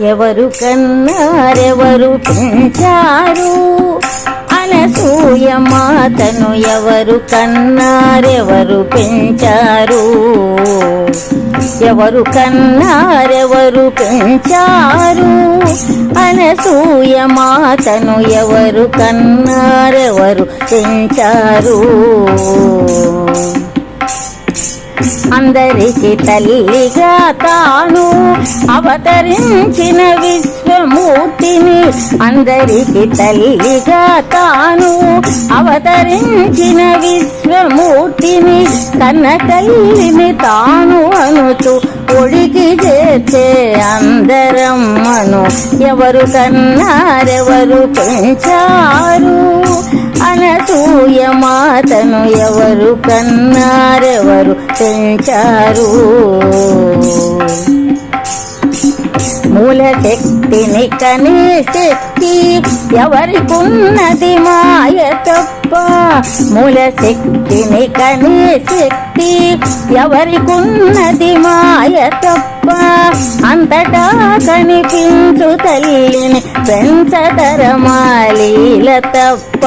ఎవరు కన్నారెవరు పెంచారు? అనసూయ మాతను ఎవరు కన్నారెవరు పెంచారు? ఎవరు కన్నారెవరు పెంచారు? అనసూయ మాతను ఎవరు కన్నారెవరు పెంచారు? అందరికి తల్లిగా తాను అవతరించిన విశ్వమూర్తిని అందరికి తల్లిగా తాను అవతరించిన విశ్వమూర్తిని కన్న తల్లిని తాను అనుచు ఒడికి చేర్చే అందరమ్మను ఎవరు కన్నారెవరు పెంచారు? అనసూయ మాతను ఎవరు కన్నారెవరు పెంచారు మూల శక్తిని కనే శక్తి ఎవరికున్నది మాయ తప్ప మూల శక్తిని కనే శక్తి. ఎవరికున్నది మాయ తప్ప అంతటా కనిపించు తల్లిని పెంచతరమాలీల తప్ప.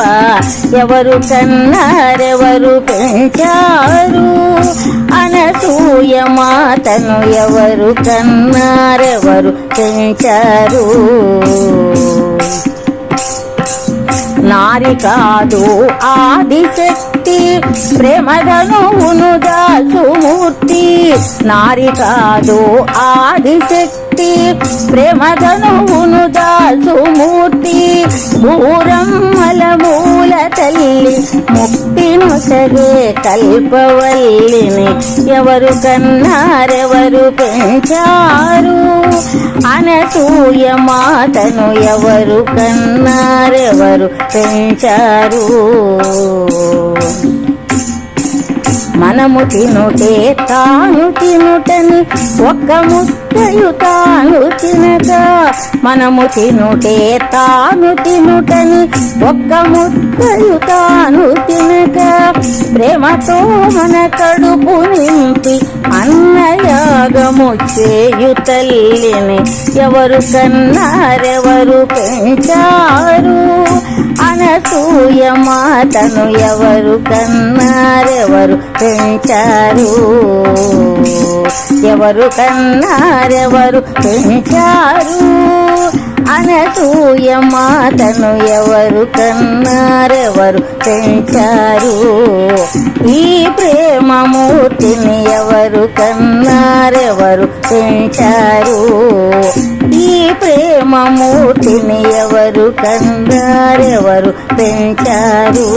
ఎవరు కన్నారెవరు పెంచారు? అనసూయ మాతను ఎవరు కన్నారెవరు పెంచారు? నారి కాదు ఆదిశక్తి ప్రేమధనువును దాసుమూర్తి. నారి కాదు ఆదిశక్తి ప్రేమధనువును దాసుమూర్తి. భూరమ్మల మూల తల్లి ముక్తి సగే కల్పవల్లిని ఎవరు కన్నారెవరు పెంచారు? అనసూయ మాతను ఎవరు కన్నారెవరు పెంచారు? మనము తినుటే తాను తినుటని ఒక్క ముద్దయు తాను తినక. మనము తినుటే తాను తినుటని ఒక్క ముద్దయు తాను తినక. ప్రేమతో మన కడుపు నింపి అన్నయాగము చేయు తల్లిని. ఎవరు కన్నారెవరు పెంచారు? అనసూయ మాతను ఎవరు కన్నారెవరు పెంచారు? ఎవరు కన్నారెవరు పెంచారు? అనసూయ మాతను ఎవరు కన్నారెవరు పెంచారు? ఈ ప్రేమమూర్తిని ఎవరు కన్నారెవరు పెంచారు? ఈ ప్రేమమూర్తిని ఎవరు కన్నారెవరు పెంచారు?